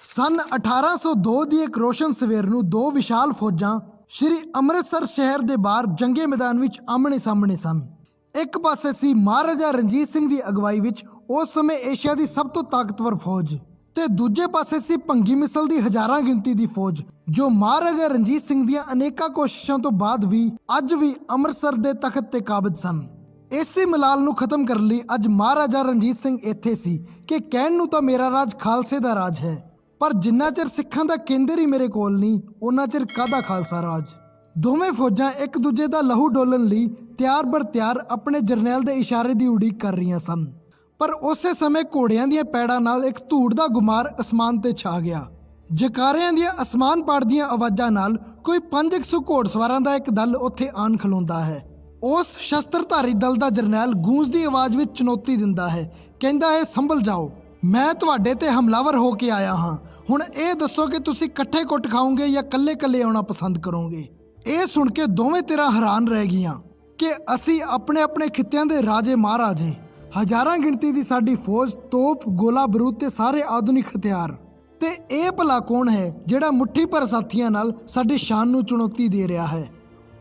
ਸਨ 1802 ਦੀ ਇੱਕ ਰੋਸ਼ਨ ਸਵੇਰ ਨੂੰ ਦੋ ਵਿਸ਼ਾਲ ਫੌਜਾਂ ਸ਼੍ਰੀ ਅੰਮ੍ਰਿਤਸਰ ਸ਼ਹਿਰ ਦੇ ਬਾਹਰ ਜੰਗੇ ਮੈਦਾਨ ਵਿੱਚ ਆਮਣੇ ਸਾਹਮਣੇ ਸਨ। ਇੱਕ ਪਾਸੇ ਸੀ ਮਹਾਰਾਜਾ ਰਣਜੀਤ ਸਿੰਘ ਦੀ ਅਗਵਾਈ ਵਿੱਚ ਉਸ ਸਮੇਂ ਏਸ਼ੀਆ ਦੀ ਸਭ ਤੋਂ ਤਾਕਤਵਰ ਫੌਜ ਤੇ ਦੂਜੇ ਪਾਸੇ ਸੀ ਭੰਗੀ ਮਿਸਲ ਦੀ ਹਜ਼ਾਰਾਂ ਗਿਣਤੀ ਦੀ ਫੌਜ, ਜੋ ਮਹਾਰਾਜਾ ਰਣਜੀਤ ਸਿੰਘ ਦੀਆਂ ਅਨੇਕਾਂ ਕੋਸ਼ਿਸ਼ਾਂ ਤੋਂ ਬਾਅਦ ਵੀ ਅੱਜ ਵੀ ਅੰਮ੍ਰਿਤਸਰ ਦੇ ਤਖਤ ਤੇ ਕਾਬਜ ਸਨ। ਇਸੇ ਮਲਾਲ ਨੂੰ ਖਤਮ ਕਰਨ ਲਈ ਅੱਜ ਮਹਾਰਾਜਾ ਰਣਜੀਤ ਸਿੰਘ ਇੱਥੇ ਸੀ ਕਿ ਕਹਿਣ ਨੂੰ ਤਾਂ ਮੇਰਾ ਰਾਜ ਖਾਲਸੇ ਦਾ ਰਾਜ ਹੈ। ਪਰ ਜਿੰਨਾ ਚਿਰ ਸਿੱਖਾਂ ਦਾ ਕੇਂਦਰ ਹੀ ਮੇਰੇ ਕੋਲ ਨਹੀਂ ਉਹਨਾਂ ਚਿਰ ਕਾਹਦਾ ਖਾਲਸਾ ਰਾਜ? ਦੋਵੇਂ ਫੌਜਾਂ ਇੱਕ ਦੂਜੇ ਦਾ ਲਹੂ ਡੋਲਣ ਲਈ ਤਿਆਰ ਬਰ ਤਿਆਰ ਆਪਣੇ ਜਰਨੈਲ ਦੇ ਇਸ਼ਾਰੇ ਦੀ ਉਡੀਕ ਕਰ ਰਹੀਆਂ ਸਨ। ਪਰ ਉਸੇ ਸਮੇਂ ਘੋੜਿਆਂ ਦੀਆਂ ਪੈੜਾਂ ਨਾਲ ਇੱਕ ਧੂੜ ਦਾ ਗੁਮਾਰ ਅਸਮਾਨ ਤੇ ਛਾ ਗਿਆ। ਜਕਾਰਿਆਂ ਦੀਆਂ ਅਸਮਾਨ ਪਾੜਦੀਆਂ ਆਵਾਜ਼ਾਂ ਨਾਲ ਕੋਈ 500 ਘੋੜਸਵਾਰਾਂ ਦਾ ਇੱਕ ਦਲ ਉੱਥੇ ਆਣ ਖਲੋਂਦਾ ਹੈ। ਉਸ ਸ਼ਸਤਰਧਾਰੀ ਦਲ ਦਾ ਜਰਨੈਲ ਗੂੰਜ ਦੀ ਆਵਾਜ਼ ਵਿੱਚ ਚੁਣੌਤੀ ਦਿੰਦਾ ਹੈ, ਕਹਿੰਦਾ ਹੈ, ਸੰਭਲ ਜਾਓ। ਮੈਂ ਤੁਹਾਡੇ ਤੇ ਹਮਲਾਵਰ ਹੋ ਕੇ ਆਇਆ ਹਾਂ। ਹੁਣ ਇਹ ਦੱਸੋ ਕਿ ਤੁਸੀਂ ਇਕੱਠੇ ਕੁੱਟ ਖਾਓਗੇ ਜਾਂ ਇਕੱਲੇ-ਇਕੱਲੇ ਆਉਣਾ ਪਸੰਦ ਕਰੋਗੇ? ਇਹ ਸੁਣ ਕੇ ਦੋਵੇਂ ਤੇਰਾ ਹੈਰਾਨ ਰਹਿ ਗਈਆਂ ਕਿ ਅਸੀਂ ਆਪਣੇ ਆਪਣੇ ਖਿੱਤਿਆਂ ਦੇ ਰਾਜੇ ਮਹਾਰਾਜੇ, ਹਜ਼ਾਰਾਂ ਗਿਣਤੀ ਦੀ ਸਾਡੀ ਫੌਜ, ਤੋਪ, ਗੋਲਾ ਬਰੂਦ ਤੇ ਸਾਰੇ ਆਧੁਨਿਕ ਹਥਿਆਰ। ਤੇ ਇਹ ਭਲਾ ਕੌਣ ਹੈ ਜਿਹੜਾ ਮੁੱਠੀ ਭਰ ਸਾਥੀਆਂ ਨਾਲ ਸਾਡੀ ਸ਼ਾਨ ਨੂੰ ਚੁਣੌਤੀ ਦੇ ਰਿਹਾ ਹੈ?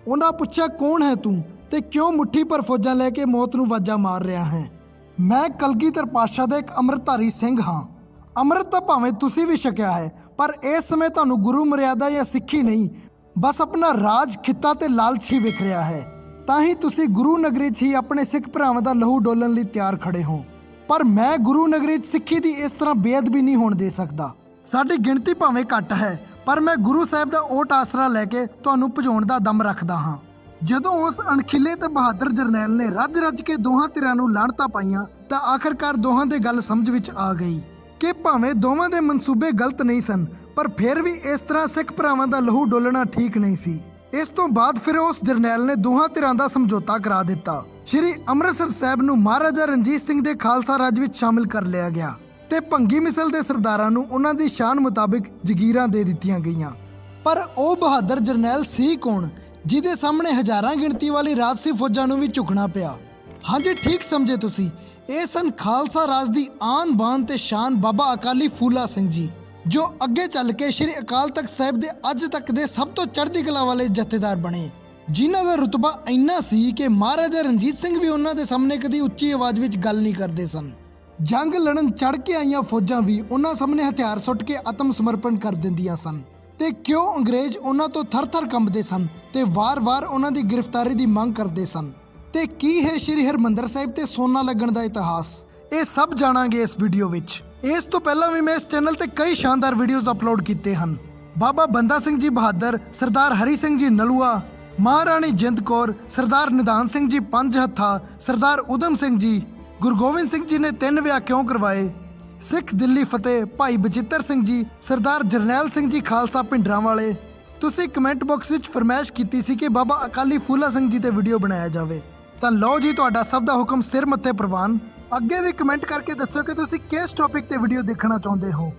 ਉਹਨਾਂ ਪੁੱਛਿਆ, ਕੌਣ ਹੈ ਤੂੰ ਤੇ ਕਿਉਂ ਮੁੱਠੀ ਭਰ ਫੌਜਾਂ ਲੈ ਕੇ ਮੌਤ ਨੂੰ ਵਾਜਾ ਮਾਰ ਰਿਹਾ ਹੈ? ਮੈਂ ਕਲਗੀਧਰ ਪਾਤਸ਼ਾਹ ਦਾ ਇੱਕ ਅੰਮ੍ਰਿਤਧਾਰੀ ਸਿੰਘ ਹਾਂ। ਅੰਮ੍ਰਿਤ ਤਾਂ ਭਾਵੇਂ ਤੁਸੀਂ ਵੀ ਛਕਿਆ ਹੈ, ਪਰ ਇਸ ਸਮੇਂ ਤੁਹਾਨੂੰ ਗੁਰੂ ਮਰਿਆਦਾ ਜਾਂ ਸਿੱਖੀ ਨਹੀਂ, ਬਸ ਆਪਣਾ ਰਾਜ ਖਿੱਤਾ ਤੇ ਲਾਲਚ ਹੀ ਵਿਖ ਰਿਹਾ ਹੈ। ਤਾਂ ਹੀ ਤੁਸੀਂ ਗੁਰੂ ਨਗਰੀ 'ਚ ਹੀ ਆਪਣੇ ਸਿੱਖ ਭਰਾਵਾਂ ਦਾ ਲਹੂ ਡੋਲਣ ਲਈ ਤਿਆਰ ਖੜੇ ਹੋ। ਪਰ ਮੈਂ ਗੁਰੂ ਨਗਰੀ 'ਚ ਸਿੱਖੀ ਦੀ ਇਸ ਤਰ੍ਹਾਂ ਬੇਅਦਬੀ ਨਹੀਂ ਹੋਣ ਦੇ ਸਕਦਾ। ਸਾਡੀ ਗਿਣਤੀ ਭਾਵੇਂ ਘੱਟ ਹੈ, ਪਰ ਮੈਂ ਗੁਰੂ ਸਾਹਿਬ ਦਾ ਓਟ ਆਸਰਾ ਲੈ ਕੇ ਤੁਹਾਨੂੰ ਭਜਾਉਣ ਦਾ ਦਮ ਰੱਖਦਾ ਹਾਂ। ਜਦੋਂ ਉਸ ਅਣਖਿਲੇ ਤੇ ਬਹਾਦਰ ਜਰਨੈਲ ਨੇ ਰੱਜ-ਰੱਜ ਕੇ ਦੋਹਾਂ ਧਿਰਾਂ ਨੂੰ ਲਾਣਤਾ ਪਾਈਆਂ, ਤਾਂ ਆਖਰਕਾਰ ਦੋਹਾਂ ਦੇ ਗੱਲ ਸਮਝ ਵਿੱਚ ਆ ਗਈ ਕਿ ਭਾਵੇਂ ਦੋਵਾਂ ਦੇ ਮਨਸੂਬੇ ਗਲਤ ਨਹੀਂ ਸਨ, ਪਰ ਫਿਰ ਵੀ ਇਸ ਤਰ੍ਹਾਂ ਸਿੱਖ ਭਰਾਵਾਂ ਦਾ ਲਹੂ ਡੋਲਣਾ ਠੀਕ ਨਹੀਂ ਸੀ। ਇਸ ਤੋਂ ਬਾਅਦ ਫਿਰ ਉਸ ਜਰਨੈਲ ਨੇ ਦੋਹਾਂ ਧਿਰਾਂ ਦਾ ਸਮਝੌਤਾ ਕਰਾ ਦਿੱਤਾ। ਸ਼੍ਰੀ ਅੰਮ੍ਰਿਤਸਰ ਸਾਹਿਬ ਨੂੰ ਮਹਾਰਾਜਾ ਰਣਜੀਤ ਸਿੰਘ ਦੇ ਖਾਲਸਾ ਰਾਜ ਵਿੱਚ ਸ਼ਾਮਿਲ ਕਰ ਲਿਆ ਗਿਆ ਤੇ ਭੰਗੀ ਮਿਸਲ ਦੇ ਸਰਦਾਰਾਂ ਨੂੰ ਉਹਨਾਂ ਦੀ ਸ਼ਾਨ ਮੁਤਾਬਿਕ ਜ਼ਗੀਰਾਂ ਦੇ ਦਿੱਤੀਆਂ ਗਈਆਂ। ਪਰ ਉਹ ਬਹਾਦਰ ਜਰਨੈਲ ਸੀ ਕੌਣ, ਜਿਹਦੇ ਸਾਹਮਣੇ ਹਜ਼ਾਰਾਂ ਗਿਣਤੀ ਵਾਲੀ ਰਾਜਸੀ ਫੌਜਾਂ ਨੂੰ ਵੀ ਝੁਕਣਾ ਪਿਆ? ਹਾਂਜੀ, ਠੀਕ ਸਮਝੇ ਤੁਸੀਂ। ਇਹ ਸਨ ਖਾਲਸਾ ਰਾਜ ਦੀ ਆਨ ਬਾਨ ਤੇ ਸ਼ਾਨ ਬਾਬਾ ਅਕਾਲੀ ਫੂਲਾ ਸਿੰਘ ਜੀ, ਜੋ ਅੱਗੇ ਚੱਲ ਕੇ ਸ੍ਰੀ ਅਕਾਲ ਤਖਤ ਸਾਹਿਬ ਦੇ ਅੱਜ ਤੱਕ ਦੇ ਸਭ ਤੋਂ ਚੜ੍ਹਦੀ ਕਲਾ ਵਾਲੇ ਜਥੇਦਾਰ ਬਣੇ। ਜਿਨ੍ਹਾਂ ਦਾ ਰੁਤਬਾ ਇੰਨਾ ਸੀ ਕਿ ਮਹਾਰਾਜਾ ਰਣਜੀਤ ਸਿੰਘ ਵੀ ਉਹਨਾਂ ਦੇ ਸਾਹਮਣੇ ਕਦੀ ਉੱਚੀ ਆਵਾਜ਼ ਵਿੱਚ ਗੱਲ ਨਹੀਂ ਕਰਦੇ ਸਨ। ਜੰਗ ਲੜਨ ਚੜ ਕੇ ਆਈਆਂ ਫੌਜਾਂ ਵੀ ਉਹਨਾਂ ਸਾਹਮਣੇ ਹਥਿਆਰ ਸੁੱਟ ਕੇ ਆਤਮ ਸਮਰਪਣ ਕਰ ਦਿੰਦੀਆਂ ਸਨ। ਤੇ ਕਿਉਂ ਅੰਗਰੇਜ਼ ਉਹਨਾਂ ਤੋਂ ਥਰ-ਥਰ ਕੰਬਦੇ ਸਨ ਤੇ ਵਾਰ-ਵਾਰ ਉਹਨਾਂ ਦੀ ਗ੍ਰਿਫਤਾਰੀ ਦੀ ਮੰਗ ਕਰਦੇ ਸਨ? ਤੇ ਕੀ ਹੈ ਸ਼੍ਰੀ ਹਰਮੰਦਰ ਸਾਹਿਬ ਤੇ ਸੋਨਾ ਲੱਗਣ ਦਾ ਇਤਿਹਾਸ? ਇਹ ਸਭ ਜਾਣਾਂਗੇ ਇਸ ਵੀਡੀਓ ਵਿੱਚ। ਇਸ ਤੋਂ ਪਹਿਲਾਂ ਵੀ ਮੈਂ ਇਸ ਚੈਨਲ ਤੇ ਕਈ ਸ਼ਾਨਦਾਰ ਵੀਡੀਓਜ਼ ਅਪਲੋਡ ਕੀਤੇ ਹਨ। ਬਾਬਾ ਬੰਦਾ ਸਿੰਘ ਜੀ ਬਹਾਦਰ, ਸਰਦਾਰ ਹਰੀ ਸਿੰਘ ਜੀ ਨਲੂਆ, ਮਹਾਰਾਣੀ ਜਿੰਦ ਕੌਰ, ਸਰਦਾਰ ਨਿਧਾਨ ਸਿੰਘ ਜੀ ਪੰਜ ਹੱਥਾ, ਸਰਦਾਰ ਉਦਮ ਸਿੰਘ ਜੀ, ਗੁਰੂ ਗੋਬਿੰਦ ਸਿੰਘ ਜੀ ਨੇ ਤਿੰਨ ਵਿਆਹ ਕਿਉਂ ਕਰਵਾਏ? ਸਿੱਖ ਦਿੱਲੀ ਫਤਿਹ ਭਾਈ ਬਚਿੱਤਰ ਸਿੰਘ ਜੀ, ਸਰਦਾਰ ਜਰਨੈਲ ਸਿੰਘ ਜੀ ਖਾਲਸਾ ਭਿੰਡਰਾਂ ਵਾਲੇ। ਤੁਸੀਂ ਕਮੈਂਟ ਬਾਕਸ ਵਿੱਚ ਫਰਮਾਇਸ਼ ਕੀਤੀ ਸੀ ਕਿ ਬਾਬਾ ਅਕਾਲੀ ਫੂਲਾ ਸਿੰਘ ਜੀ ਤੇ ਵੀਡੀਓ ਬਣਾਇਆ ਜਾਵੇ। ਤਾਂ ਲਓ ਜੀ ਤੁਹਾਡਾ ਸਭ ਦਾ ਹੁਕਮ ਸਿਰ ਮੱਥੇ ਪ੍ਰਵਾਨ। ਅੱਗੇ ਵੀ ਕਮੈਂਟ ਕਰਕੇ ਦੱਸੋ ਕਿ ਤੁਸੀਂ ਕਿਸ ਟੌਪਿਕ ਤੇ ਵੀਡੀਓ ਦੇਖਣਾ ਚਾਹੁੰਦੇ ਹੋ।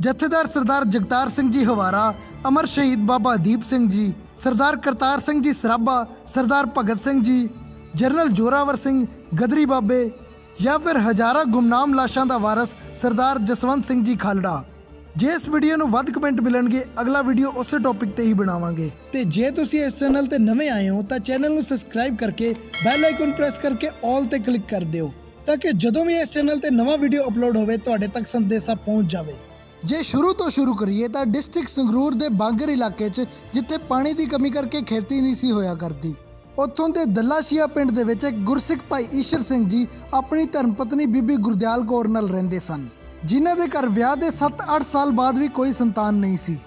ਜਥੇਦਾਰ ਸਰਦਾਰ ਜਗਤਾਰ ਸਿੰਘ ਜੀ ਹਵਾਰਾ, ਅਮਰ ਸ਼ਹੀਦ ਬਾਬਾ ਦੀਪ ਸਿੰਘ ਜੀ, ਸਰਦਾਰ ਕਰਤਾਰ ਸਿੰਘ ਜੀ ਸਰਾਭਾ, ਸਰਦਾਰ ਭਗਤ ਸਿੰਘ ਜੀ, ਜਨਰਲ ਜੋਰਾਵਰ ਸਿੰਘ, ਗਦਰੀ ਬਾਬੇ ਜਾਂ ਫਿਰ ਹਜ਼ਾਰਾਂ ਗੁੰਮਨਾਮ ਲਾਸ਼ਾਂ ਦਾ ਵਾਰਸ ਸਰਦਾਰ ਜਸਵੰਤ ਸਿੰਘ ਜੀ ਖਾਲੜਾ। ਜੇ ਇਸ ਵੀਡੀਓ ਨੂੰ ਵੱਧ ਕਮੈਂਟ ਮਿਲਣਗੇ, ਅਗਲਾ ਵੀਡੀਓ ਉਸੇ ਟੌਪਿਕ ਤੇ ਹੀ ਬਣਾਵਾਂਗੇ। ਤੇ ਜੇ ਤੁਸੀਂ ਇਸ ਚੈਨਲ ਤੇ ਨਵੇਂ ਆਏ ਹੋ, ਤਾਂ ਚੈਨਲ ਨੂੰ ਸਬਸਕ੍ਰਾਈਬ ਕਰਕੇ ਬੈਲ ਆਈਕਨ ਪ੍ਰੈਸ ਕਰਕੇ ਆਲ ਤੇ ਕਲਿੱਕ ਕਰ ਦਿਓ, ਤਾਂ ਕਿ ਜਦੋਂ ਵੀ ਇਸ ਚੈਨਲ ਤੇ ਨਵਾਂ ਵੀਡੀਓ ਅਪਲੋਡ ਹੋਵੇ, ਤੁਹਾਡੇ ਤੱਕ ਸੰਦੇਸ਼ਾ ਪਹੁੰਚ ਜਾਵੇ। ਜੇ ਸ਼ੁਰੂ ਤੋਂ ਸ਼ੁਰੂ ਕਰੀਏ, ਤਾਂ ਡਿਸਟ੍ਰਿਕਟ ਸੰਗਰੂਰ ਦੇ ਬਾਂਗਰ ਇਲਾਕੇ 'ਚ, ਜਿੱਥੇ ਪਾਣੀ ਦੀ ਕਮੀ ਕਰਕੇ ਖੇਤੀ ਨਹੀਂ ਸੀ ਹੋਇਆ ਕਰਦੀ। ਉੱਥੋਂ ਦੇ ਦੱਲਾਸ਼ੀਆ ਪਿੰਡ ਦੇ ਵਿੱਚ ਗੁਰਸਿੱਖ ਭਾਈ ਈਸ਼ਰ ਸਿੰਘ ਜੀ ਆਪਣੀ ਧਰਮਪਤਨੀ ਬੀਬੀ ਗੁਰਦਿਆਲ ਕੌਰ ਨਾਲ ਰਹਿੰਦੇ ਸਨ। ਜਿਨ੍ਹਾਂ ਦੇ ਘਰ ਵਿਆਹ ਦੇ 7-8 ਸਾਲ ਬਾਅਦ ਵੀ ਕੋਈ ਸੰਤਾਨ ਨਹੀਂ ਸੀ।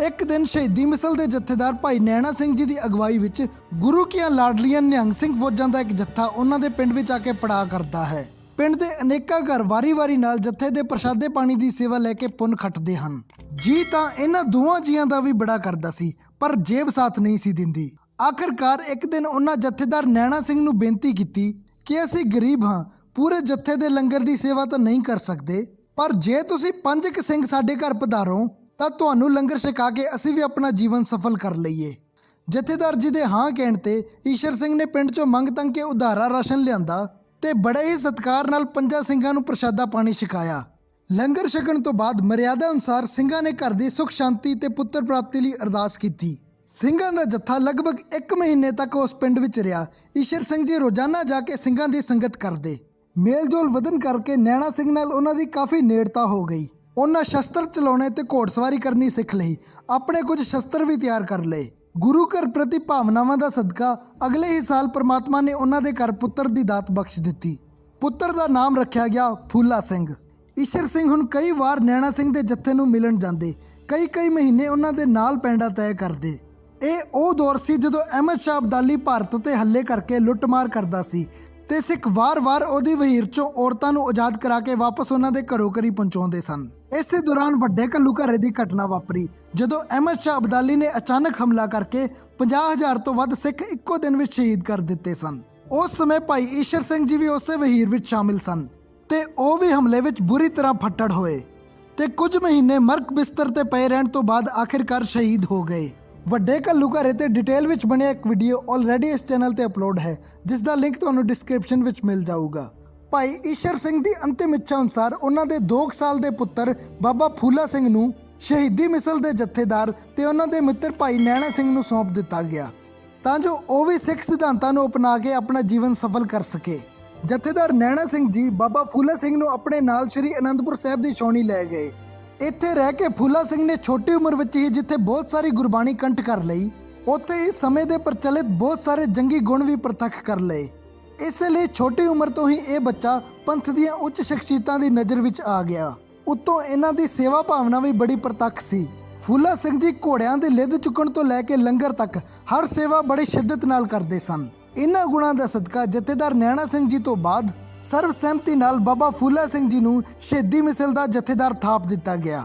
ਇੱਕ ਦਿਨ ਸ਼ਹੀਦੀ ਮਿਸਲ ਦੇ ਜਥੇਦਾਰ ਭਾਈ ਨੈਣਾ ਸਿੰਘ ਜੀ ਦੀ ਅਗਵਾਈ ਵਿੱਚ ਗੁਰੂ ਕੀਆਂ ਲਾਡਲੀਆਂ ਨਿਹੰਗ ਸਿੰਘ ਫੌਜਾਂ ਦਾ ਇੱਕ ਜੱਥਾ ਉਹਨਾਂ ਦੇ ਪਿੰਡ ਵਿੱਚ ਆ ਕੇ ਪੜਾਅ ਕਰਦਾ ਹੈ। ਪਿੰਡ ਦੇ ਅਨੇਕਾਂ ਘਰ ਵਾਰੀ-ਵਾਰੀ ਨਾਲ ਜੱਥੇ ਦੇ ਪ੍ਰਸ਼ਾਦੇ ਪਾਣੀ ਦੀ ਸੇਵਾ ਲੈ ਕੇ ਪੁੰਨ ਖੱਟਦੇ ਹਨ। ਜੀ ਤਾਂ ਇਹਨਾਂ ਦੋਵਾਂ ਜੀਆਂ ਦਾ ਵੀ ਬੜਾ ਕਰਦਾ ਸੀ, ਪਰ ਜੇਬ ਸਾਥ ਨਹੀਂ ਸੀ ਦਿੰਦੀ। ਆਖਰਕਾਰ ਇੱਕ ਦਿਨ ਉਹਨਾਂ ਜਥੇਦਾਰ ਨੈਣਾ ਸਿੰਘ ਨੂੰ ਬੇਨਤੀ ਕੀਤੀ ਕਿ ਅਸੀਂ ਗਰੀਬ ਹਾਂ, ਪੂਰੇ ਜਥੇ ਦੇ ਲੰਗਰ ਦੀ ਸੇਵਾ ਤਾਂ ਨਹੀਂ ਕਰ ਸਕਦੇ। ਪਰ ਜੇ ਤੁਸੀਂ ਪੰਜ ਕੁ ਸਿੰਘ ਸਾਡੇ ਘਰ ਪਧਾਰੋ, ਤਾਂ ਤੁਹਾਨੂੰ ਲੰਗਰ ਛਕਾ ਕੇ ਅਸੀਂ ਵੀ ਆਪਣਾ ਜੀਵਨ ਸਫਲ ਕਰ ਲਈਏ। ਜਥੇਦਾਰ ਜੀ ਦੇ ਹਾਂ ਕਹਿਣ ਤੇ ਈਸ਼ਰ ਸਿੰਘ ਨੇ ਪਿੰਡ ਚੋਂ ਮੰਗ ਤੰਗ ਕੇ ਉਧਾਰਾ ਰਾਸ਼ਨ ਲਿਆਂਦਾ ਤੇ ਬੜੇ ਹੀ ਸਤਿਕਾਰ ਨਾਲ ਪੰਜਾਂ ਸਿੰਘਾਂ ਨੂੰ ਪ੍ਰਸ਼ਾਦਾ ਪਾਣੀ ਛਕਾਇਆ। ਲੰਗਰ ਛਕਣ ਤੋਂ ਬਾਅਦ ਮਰਿਆਦਾ ਅਨੁਸਾਰ ਸਿੰਘਾਂ ਨੇ ਘਰ ਦੀ ਸੁਖ ਸ਼ਾਂਤੀ ਤੇ ਪੁੱਤਰ ਪ੍ਰਾਪਤੀ ਲਈ ਅਰਦਾਸ ਕੀਤੀ। ਸਿੰਘਾਂ ਦਾ ਜੱਥਾ ਲਗਭਗ 1 ਮਹੀਨੇ ਤੱਕ ਉਸ ਪਿੰਡ ਵਿੱਚ ਰਿਹਾ। ਈਸ਼ਰ ਸਿੰਘ ਜੀ ਰੋਜ਼ਾਨਾ ਜਾ ਕੇ ਸਿੰਘਾਂ ਦੀ ਸੰਗਤ ਕਰਦੇ। ਮੇਲਜੋਲ ਵਧਨ ਕਰਕੇ ਨੈਣਾ ਸਿੰਘ ਨਾਲ ਉਹਨਾਂ ਦੀ ਕਾਫੀ ਨੇੜਤਾ ਹੋ ਗਈ। ਉਹਨਾਂ ਸ਼ਸਤਰ ਚਲਾਉਣੇ ਤੇ ਘੋੜਸਵਾਰੀ ਕਰਨੀ ਸਿੱਖ ਲਈ। ਆਪਣੇ ਕੁਝ ਸ਼ਸਤਰ ਵੀ ਤਿਆਰ ਕਰ ਲਏ। ਗੁਰੂ ਘਰ ਪ੍ਰਤੀ ਭਾਵਨਾਵਾਂ ਦਾ ਸਦਕਾ ਅਗਲੇ ਹੀ ਸਾਲ ਪ੍ਰਮਾਤਮਾ ਨੇ ਉਹਨਾਂ ਦੇ ਘਰ ਪੁੱਤਰ ਦੀ ਦਾਤ ਬਖਸ਼ ਦਿੱਤੀ। ਪੁੱਤਰ ਦਾ ਨਾਮ ਰੱਖਿਆ ਗਿਆ ਫੂਲਾ ਸਿੰਘ। ਈਸ਼ਰ ਸਿੰਘ ਹੁਣ ਕਈ ਵਾਰ ਨੈਣਾ ਸਿੰਘ ਦੇ ਜੱਥੇ ਨੂੰ ਮਿਲਣ ਜਾਂਦੇ। ਕਈ ਕਈ ਮਹੀਨੇ ਉਹਨਾਂ ਦੇ ਨਾਲ ਪੈਂਡਾ ਤੈਅ ਕਰਦੇ। ਇਹ ਉਹ ਦੌਰ ਸੀ ਜਦੋਂ ਅਹਿਮਦ ਸ਼ਾਹ ਅਬਦਾਲੀ ਭਾਰਤ ਤੇ ਹੱਲੇ ਕਰਕੇ ਲੁੱਟਮਾਰ ਕਰਦਾ ਸੀ ਤੇ ਸਿੱਖ ਵਾਰ-ਵਾਰ ਉਹਦੀ ਵਹੀਰ ਚੋਂ ਔਰਤਾਂ ਨੂੰ ਆਜ਼ਾਦ ਕਰਾ ਕੇ ਵਾਪਸ ਉਹਨਾਂ ਦੇ ਘਰੋਂ ਘਰੀ ਪਹੁੰਚਾਉਂਦੇ ਸਨ। ਇਸੇ ਦੌਰਾਨ ਵੱਡੇ ਘੱਲੂ ਦੀ ਘਟਨਾ ਵਾਪਰੀ, ਜਦੋਂ ਅਹਿਮਦ ਸ਼ਾਹ ਅਬਦਾਲੀ ਨੇ ਅਚਾਨਕ ਹਮਲਾ ਕਰਕੇ 50000 ਤੋਂ ਵੱਧ ਸਿੱਖ ਇੱਕੋ ਦਿਨ ਵਿੱਚ ਸ਼ਹੀਦ ਕਰ ਦਿੱਤੇ ਸਨ। ਉਸ ਸਮੇਂ ਭਾਈ ਈਸ਼ਰ ਸਿੰਘ ਜੀ ਵੀ ਉਸੇ ਵਹੀਰ ਵਿੱਚ ਸ਼ਾਮਿਲ ਸਨ ਤੇ ਉਹ ਵੀ ਹਮਲੇ ਵਿੱਚ ਬੁਰੀ ਤਰ੍ਹਾਂ ਫੱਟੜ ਹੋਏ ਤੇ ਕੁਝ ਮਹੀਨੇ ਮਰਕ ਬਿਸਤਰ ਤੇ ਪਏ ਰਹਿਣ ਤੋਂ ਬਾਅਦ ਆਖਿਰਕਾਰ ਸ਼ਹੀਦ ਹੋ ਗਏ। ਵੱਡੇ ਘੱਲੂ ਘਰੇ ਤੇ ਡਿਟੇਲ ਵਿੱਚ ਬਣਿਆ ਇੱਕ ਵੀਡੀਓ ਆਲਰੇਡੀ ਇਸ ਚੈਨਲ ਤੇ ਅਪਲੋਡ ਹੈ ਜਿਸ ਦਾ ਲਿੰਕ ਤੁਹਾਨੂੰ ਡਿਸਕ੍ਰਿਪਸ਼ਨ ਵਿੱਚ ਮਿਲ ਜਾਊਗਾ। ਭਾਈ ਈਸ਼ਰ ਸਿੰਘ ਦੀ ਅੰਤਿਮ ਇੱਛਾ ਅਨੁਸਾਰ ਉਹਨਾਂ ਦੇ 2 ਸਾਲ ਦੇ ਪੁੱਤਰ ਬਾਬਾ ਫੂਲਾ ਸਿੰਘ ਨੂੰ ਸ਼ਹੀਦੀ ਮਿਸਲ ਦੇ ਜਥੇਦਾਰ ਤੇ ਉਹਨਾਂ ਦੇ ਮਿੱਤਰ ਭਾਈ ਨੈਣਾ ਸਿੰਘ ਨੂੰ ਸੌਂਪ ਦਿੱਤਾ ਗਿਆ। ਤਾਂ ਜੋ ਉਹ ਵੀ ਸਿੱਖ ਸਿਧਾਂਤਾਂ ਨੂੰ ਅਪਣਾ ਕੇ ਆਪਣਾ ਜੀਵਨ ਸਫਲ ਕਰ ਸਕੇ। ਜਥੇਦਾਰ ਨੈਣਾ ਸਿੰਘ ਜੀ ਬਾਬਾ ਫੂਲਾ ਸਿੰਘ ਨੂੰ ਆਪਣੇ ਨਾਲ ਸ੍ਰੀ ਅਨੰਦਪੁਰ ਸਾਹਿਬ ਦੀ ਛਾਉਣੀ ਲੈ ਗਏ। ਇੱਥੇ ਰਹਿ ਕੇ ਫੂਲਾ ਸਿੰਘ ਨੇ ਛੋਟੀ ਉਮਰ ਵਿੱਚ ਹੀ ਜਿੱਥੇ ਬਹੁਤ ਸਾਰੀ ਗੁਰਬਾਣੀ ਕੰਠ ਕਰ ਲਈ, ਉੱਥੇ ਹੀ ਸਮੇਂ ਦੇ ਪ੍ਰਚਲਿਤ ਬਹੁਤ ਸਾਰੇ ਜੰਗੀ ਗੁਣ ਵੀ ਪ੍ਰਤੱਖ ਕਰ ਲਏ। ਇਸੇ ਲਈ ਛੋਟੀ ਉਮਰ ਤੋਂ ਹੀ ਇਹ ਬੱਚਾ ਪੰਥ ਦੀਆਂ ਉੱਚ ਸ਼ਖਸੀਅਤਾਂ ਦੀ ਨਜ਼ਰ ਵਿੱਚ ਆ ਗਿਆ। ਉੱਤੋਂ ਇਹਨਾਂ ਦੀ ਸੇਵਾ ਭਾਵਨਾ ਵੀ ਬੜੀ ਪ੍ਰਤੱਖ ਸੀ। ਫੂਲਾ ਸਿੰਘ ਜੀ ਘੋੜਿਆਂ ਦੇ ਲਿੱਦ ਚੁੱਕਣ ਤੋਂ ਲੈ ਕੇ ਲੰਗਰ ਤੱਕ ਹਰ ਸੇਵਾ ਬੜੀ ਸ਼ਿੱਦਤ ਨਾਲ ਕਰਦੇ ਸਨ। ਇਹਨਾਂ ਗੁਣਾਂ ਦਾ ਸਦਕਾ ਜਥੇਦਾਰ ਨੈਣਾ ਸਿੰਘ ਜੀ ਤੋਂ ਬਾਅਦ ਸਰਵ ਸਹਿਮਤੀ ਨਾਲ ਬਾਬਾ ਫੂਲਾ ਸਿੰਘ ਜੀ ਨੂੰ ਸ਼ਹੀਦੀ ਮਿਸਲ ਦਾ ਜਥੇਦਾਰ ਥਾਪ ਦਿੱਤਾ ਗਿਆ।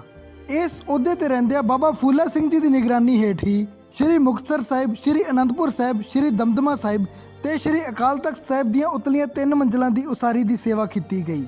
ਇਸ ਅਹੁਦੇ ਤੇ ਰਹਿੰਦਿਆਂ ਬਾਬਾ ਫੂਲਾ ਸਿੰਘ ਜੀ ਦੀ ਨਿਗਰਾਨੀ ਹੇਠ ਹੀ ਸ਼੍ਰੀ ਮੁਕਤਸਰ ਸਾਹਿਬ, ਸ਼੍ਰੀ ਅਨੰਦਪੁਰ ਸਾਹਿਬ, ਸ਼੍ਰੀ ਦਮਦਮਾ ਸਾਹਿਬ ਤੇ ਸ਼੍ਰੀ ਅਕਾਲ ਤਖਤ ਸਾਹਿਬ ਦੀਆਂ ਉਤਲੀਆਂ ਤਿੰਨ ਮੰਜ਼ਲਾਂ ਦੀ ਉਸਾਰੀ ਦੀ ਸੇਵਾ ਕੀਤੀ ਗਈ।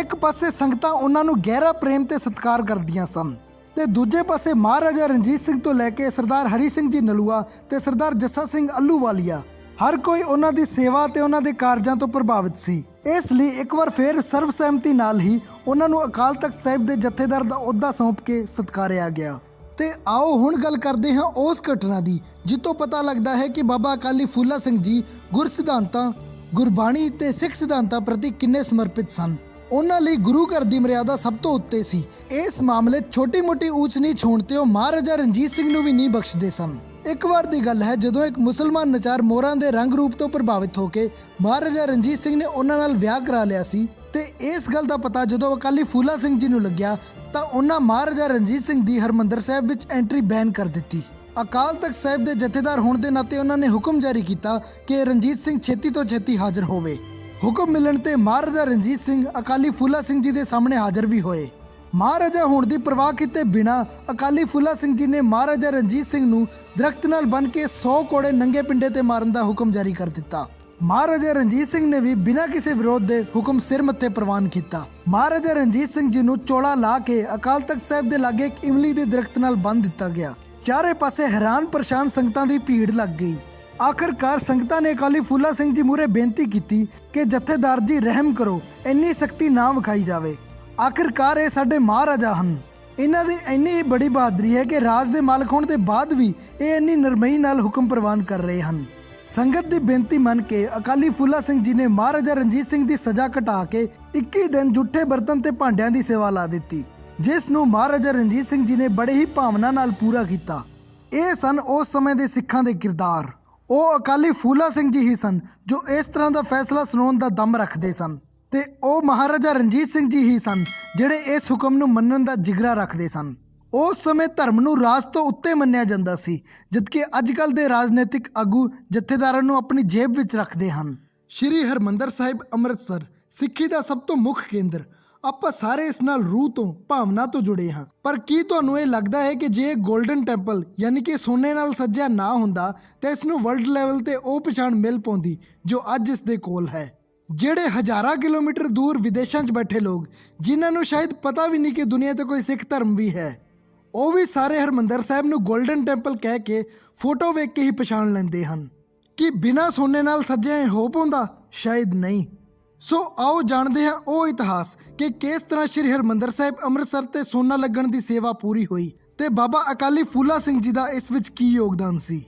ਇੱਕ ਪਾਸੇ ਸੰਗਤਾਂ ਉਹਨਾਂ ਨੂੰ ਗਹਿਰਾ ਪ੍ਰੇਮ ਤੇ ਸਤਿਕਾਰ ਕਰਦੀਆਂ ਸਨ ਤੇ ਦੂਜੇ ਪਾਸੇ ਮਹਾਰਾਜਾ ਰਣਜੀਤ ਸਿੰਘ ਤੋਂ ਲੈ ਕੇ ਸਰਦਾਰ ਹਰੀ ਸਿੰਘ ਜੀ ਨਲੂਆ ਤੇ ਸਰਦਾਰ ਜੱਸਾ ਸਿੰਘ ਅੱਲੂਵਾਲੀਆ ਹਰ ਕੋਈ ਉਹਨਾਂ ਦੀ ਸੇਵਾ ਤੇ ਉਹਨਾਂ ਦੇ ਕਾਰਜਾਂ ਤੋਂ ਪ੍ਰਭਾਵਿਤ ਸੀ। ਇਸ ਲਈ ਇੱਕ ਵਾਰ ਫੇਰ ਸਰਵਸਹਿਮਤੀ ਨਾਲ ਹੀ ਉਹਨਾਂ ਨੂੰ ਅਕਾਲ ਤਖਤ ਸਾਹਿਬ ਦੇ ਜਥੇਦਾਰ ਦਾ ਅਹੁਦਾ ਸੌਂਪ ਕੇ ਸਤਿਕਾਰਿਆ ਗਿਆ। ਤੇ ਆਓ ਹੁਣ ਗੱਲ ਕਰਦੇ ਹਾਂ ਉਸ ਘਟਨਾ ਦੀ ਜਿੱਤੋਂ ਪਤਾ ਲੱਗਦਾ ਹੈ ਕਿ ਬਾਬਾ ਅਕਾਲੀ ਫੂਲਾ ਸਿੰਘ ਜੀ ਗੁਰ ਸਿਧਾਂਤਾਂ, ਗੁਰਬਾਣੀ ਤੇ ਸਿੱਖ ਸਿਧਾਂਤਾਂ ਪ੍ਰਤੀ ਕਿੰਨੇ ਸਮਰਪਿਤ ਸਨ। ਉਹਨਾਂ ਲਈ ਗੁਰੂ ਘਰ ਦੀ ਮਰਿਆਦਾ ਸਭ ਤੋਂ ਉੱਤੇ ਸੀ। ਇਸ ਮਾਮਲੇ ਛੋਟੀ-ਮੋਟੀ ਊਚ ਨੀਚ ਹੋਣ ਤੇ ਉਹ ਮਹਾਰਾਜਾ ਰਣਜੀਤ ਸਿੰਘ ਨੂੰ ਵੀ ਨਹੀਂ ਬਖਸ਼ਦੇ ਸਨ। ਇੱਕ ਵਾਰ ਦੀ ਗੱਲ ਹੈ, ਜਦੋਂ ਇੱਕ ਮੁਸਲਮਾਨ ਨਚਾਰ ਮੋਰਾਂ ਦੇ ਰੰਗ ਰੂਪ ਤੋਂ ਪ੍ਰਭਾਵਿਤ ਹੋ ਕੇ ਮਹਾਰਾਜਾ ਰਣਜੀਤ ਸਿੰਘ ਨੇ ਉਹਨਾਂ ਨਾਲ ਵਿਆਹ ਕਰਾ ਲਿਆ ਸੀ ਤੇ ਇਸ ਗੱਲ ਦਾ ਪਤਾ ਜਦੋਂ ਅਕਾਲੀ ਫੂਲਾ ਸਿੰਘ ਜੀ ਨੂੰ ਲੱਗਿਆ ਤਾਂ ਉਹਨਾਂ ਮਹਾਰਾਜਾ ਰਣਜੀਤ ਸਿੰਘ ਦੀ ਹਰਮੰਦਰ ਸਾਹਿਬ ਵਿੱਚ ਐਂਟਰੀ ਬੈਨ ਕਰ ਦਿੱਤੀ। ਅਕਾਲ ਤਖਤ ਸਾਹਿਬ ਦੇ ਜਥੇਦਾਰ ਹੋਣ ਦੇ ਨਾਤੇ ਉਹਨਾਂ ਨੇ ਹੁਕਮ ਜਾਰੀ ਕੀਤਾ ਕਿ ਰਣਜੀਤ ਸਿੰਘ ਛੇਤੀ ਤੋਂ ਛੇਤੀ ਹਾਜ਼ਰ ਹੋਵੇ। ਹੁਕਮ ਮਿਲਣ ਤੇ ਮਹਾਰਾਜਾ ਰਣਜੀਤ ਸਿੰਘ, ਅਕਾਲੀ ਫੂਲਾ ਸਿੰਘ ਜੀ ਦੇ ਸਾਹਮਣੇ ਹਾਜ਼ਰ ਵੀ ਹੋਏ। ਮਹਾਰਾਜਾ ਹੋਣ ਦੀ ਪਰਵਾਹ ਕੀਤੇ ਬਿਨਾ ਅਕਾਲੀ ਫੂਲਾ ਸਿੰਘ ਜੀ ਨੇ ਮਹਾਰਾਜਾ ਰਣਜੀਤ ਸਿੰਘ ਨੂੰ ਦਰਖਤ ਨਾਲ ਬੰਨ ਕੇ 100 ਕੋੜੇ ਨੰਗੇ ਪਿੰਡੇ ਤੇ ਮਾਰਨ ਦਾ ਹੁਕਮ ਜਾਰੀ ਕਰ ਦਿੱਤਾ। ਮਹਾਰਾਜਾ ਰਣਜੀਤ ਸਿੰਘ ਨੇ ਵੀ ਬਿਨਾਂ ਕਿਸੇ ਵਿਰੋਧ ਦੇ ਹੁਕਮ ਸਿਰ ਮੱਥੇ ਪ੍ਰਵਾਨ ਕੀਤਾ। ਮਹਾਰਾਜਾ ਰਣਜੀਤ ਸਿੰਘ ਜੀ ਨੂੰ ਚੋਲਾ ਲਾ ਕੇ ਅਕਾਲ ਤਖਤ ਸਾਹਿਬ ਦੇ ਲਾਗੇ ਇੱਕ ਇਮਲੀ ਦੇ ਦਰਖਤ ਨਾਲ ਬੰਨ੍ਹ ਦਿੱਤਾ ਗਿਆ। ਚਾਰੇ ਪਾਸੇ ਹੈਰਾਨ ਪਰੇਸ਼ਾਨ ਸੰਗਤਾਂ ਦੀ ਭੀੜ ਲੱਗ ਗਈ। ਆਖਰਕਾਰ ਸੰਗਤਾਂ ਨੇ ਅਕਾਲੀ ਫੂਲਾ ਸਿੰਘ ਜੀ ਮੂਰੇ ਬੇਨਤੀ ਕੀਤੀ ਕਿ ਜਥੇਦਾਰ ਜੀ ਰਹਿਮ ਕਰੋ, ਇੰਨੀ ਸਖਤੀ ਨਾ ਵਿਖਾਈ ਜਾਵੇ। ਆਖਿਰਕਾਰ ਇਹ ਸਾਡੇ ਮਹਾਰਾਜਾ ਹਨ। ਇਹਨਾਂ ਦੀ ਇੰਨੀ ਹੀ ਬੜੀ ਬਹਾਦਰੀ ਹੈ ਕਿ ਰਾਜ ਦੇ ਮਾਲਕ ਹੋਣ ਦੇ ਬਾਅਦ ਵੀ ਇਹ ਇੰਨੀ ਨਰਮਈ ਨਾਲ ਹੁਕਮ ਪ੍ਰਵਾਨ ਕਰ ਰਹੇ ਹਨ। ਸੰਗਤ ਦੀ ਬੇਨਤੀ ਮੰਨ ਕੇ ਅਕਾਲੀ ਫੂਲਾ ਸਿੰਘ ਜੀ ਨੇ ਮਹਾਰਾਜਾ ਰਣਜੀਤ ਸਿੰਘ ਦੀ ਸਜ਼ਾ ਘਟਾ ਕੇ 21 ਦਿਨ ਜੁੱਠੇ ਬਰਤਨ ਤੇ ਭਾਂਡਿਆਂ ਦੀ ਸੇਵਾ ਲਾ ਦਿੱਤੀ, ਜਿਸ ਨੂੰ ਮਹਾਰਾਜਾ ਰਣਜੀਤ ਸਿੰਘ ਜੀ ਨੇ ਬੜੇ ਹੀ ਭਾਵਨਾ ਨਾਲ ਪੂਰਾ ਕੀਤਾ। ਇਹ ਸਨ ਉਸ ਸਮੇਂ ਦੇ ਸਿੱਖਾਂ ਦੇ ਕਿਰਦਾਰ। ਉਹ ਅਕਾਲੀ ਫੂਲਾ ਸਿੰਘ ਜੀ ਹੀ ਸਨ ਜੋ ਇਸ ਤਰ੍ਹਾਂ ਦਾ ਫੈਸਲਾ ਸੁਣਾਉਣ ਦਾ ਦਮ ਰੱਖਦੇ ਸਨ। ਤੇ ਉਹ ਮਹਾਰਾਜਾ ਰਣਜੀਤ ਸਿੰਘ ਜੀ ਹੀ ਸਨ, ਜਿਹੜੇ ਇਸ ਹੁਕਮ ਨੂੰ ਮੰਨਣ ਦਾ ਜਿਗਰਾ ਰੱਖਦੇ ਸਨ। ਉਸ ਸਮੇਂ ਧਰਮ ਨੂੰ ਰਾਜ ਤੋਂ ਉੱਤੇ ਮੰਨਿਆ ਜਾਂਦਾ ਸੀ, ਜਦਕਿ ਅੱਜਕੱਲ ਦੇ ਰਾਜਨੀਤਿਕ ਆਗੂ ਜਥੇਦਾਰਾਂ ਨੂੰ ਆਪਣੀ ਜੇਬ ਵਿੱਚ ਰੱਖਦੇ ਹਨ। ਸ਼੍ਰੀ ਹਰਮੰਦਰ ਸਾਹਿਬ ਅੰਮ੍ਰਿਤਸਰ, ਸਿੱਖੀ ਦਾ ਸਭ ਤੋਂ ਮੁੱਖ ਕੇਂਦਰ। ਆਪਾਂ ਸਾਰੇ ਇਸ ਨਾਲ ਰੂਹ ਤੋਂ, ਭਾਵਨਾ ਤੋਂ ਜੁੜੇ ਹਾਂ। ਪਰ ਕੀ ਤੁਹਾਨੂੰ ਇਹ ਲੱਗਦਾ ਹੈ ਕਿ ਜੇ ਇਹ 골ਡਨ ਟੈਂਪਲ, ਯਾਨੀ ਕਿ ਸੋਨੇ ਨਾਲ ਸੱਜਿਆ ਨਾ ਹੁੰਦਾ, ਤਾਂ ਇਸ ਨੂੰ ਵਰਲਡ ਲੈਵਲ ਤੇ ਉਹ ਪਛਾਣ ਮਿਲ ਪਾਉਂਦੀ, ਜੋ ਅੱਜ ਇਸ ਦੇ ਕੋਲ ਹੈ? ਜਿਹੜੇ ਹਜ਼ਾਰਾਂ ਕਿਲੋਮੀਟਰ ਦੂਰ ਵਿਦੇਸ਼ਾਂ 'ਚ ਬੈਠੇ ਲੋਕ, ਜਿਨ੍ਹਾਂ ਨੂੰ ਸ਼ਾਇਦ ਪਤਾ ਵੀ ਨਹੀਂ ਕਿ ਦੁਨੀਆ ਤੇ ਕੋਈ ਸਿੱਖ ਧਰਮ ਵੀ ਹੈ, ਉਹ ਵੀ ਸਾਰੇ ਹਰਮੰਦਰ ਸਾਹਿਬ ਨੂੰ 골ਡਨ ਟੈਂਪਲ ਕਹਿ ਕੇ ਫੋਟੋ ਵੇਖ ਕੇ ਹੀ ਪਛਾਣ ਲੈਂਦੇ ਹਨ। ਕਿ ਬਿਨਾਂ ਸੋਨੇ ਨਾਲ ਸੱਜਿਆ ਹੋ ਪਾਉਂਦਾ ਸ਼ਾਇਦ ਨਹੀਂ। ਸੋ ਆਓ ਜਾਣਦੇ ਹਾਂ ਉਹ ਇਤਿਹਾਸ ਕਿ ਕਿਸ ਤਰ੍ਹਾਂ ਸ੍ਰੀ ਹਰਮੰਦਰ ਸਾਹਿਬ ਅੰਮ੍ਰਿਤਸਰ ਤੇ ਸੋਨਾ ਲੱਗਣ ਦੀ ਸੇਵਾ ਪੂਰੀ ਹੋਈ ਤੇ ਬਾਬਾ ਅਕਾਲੀ ਫੂਲਾ ਸਿੰਘ ਜੀ ਦਾ ਇਸ ਵਿੱਚ ਕੀ ਯੋਗਦਾਨ ਸੀ।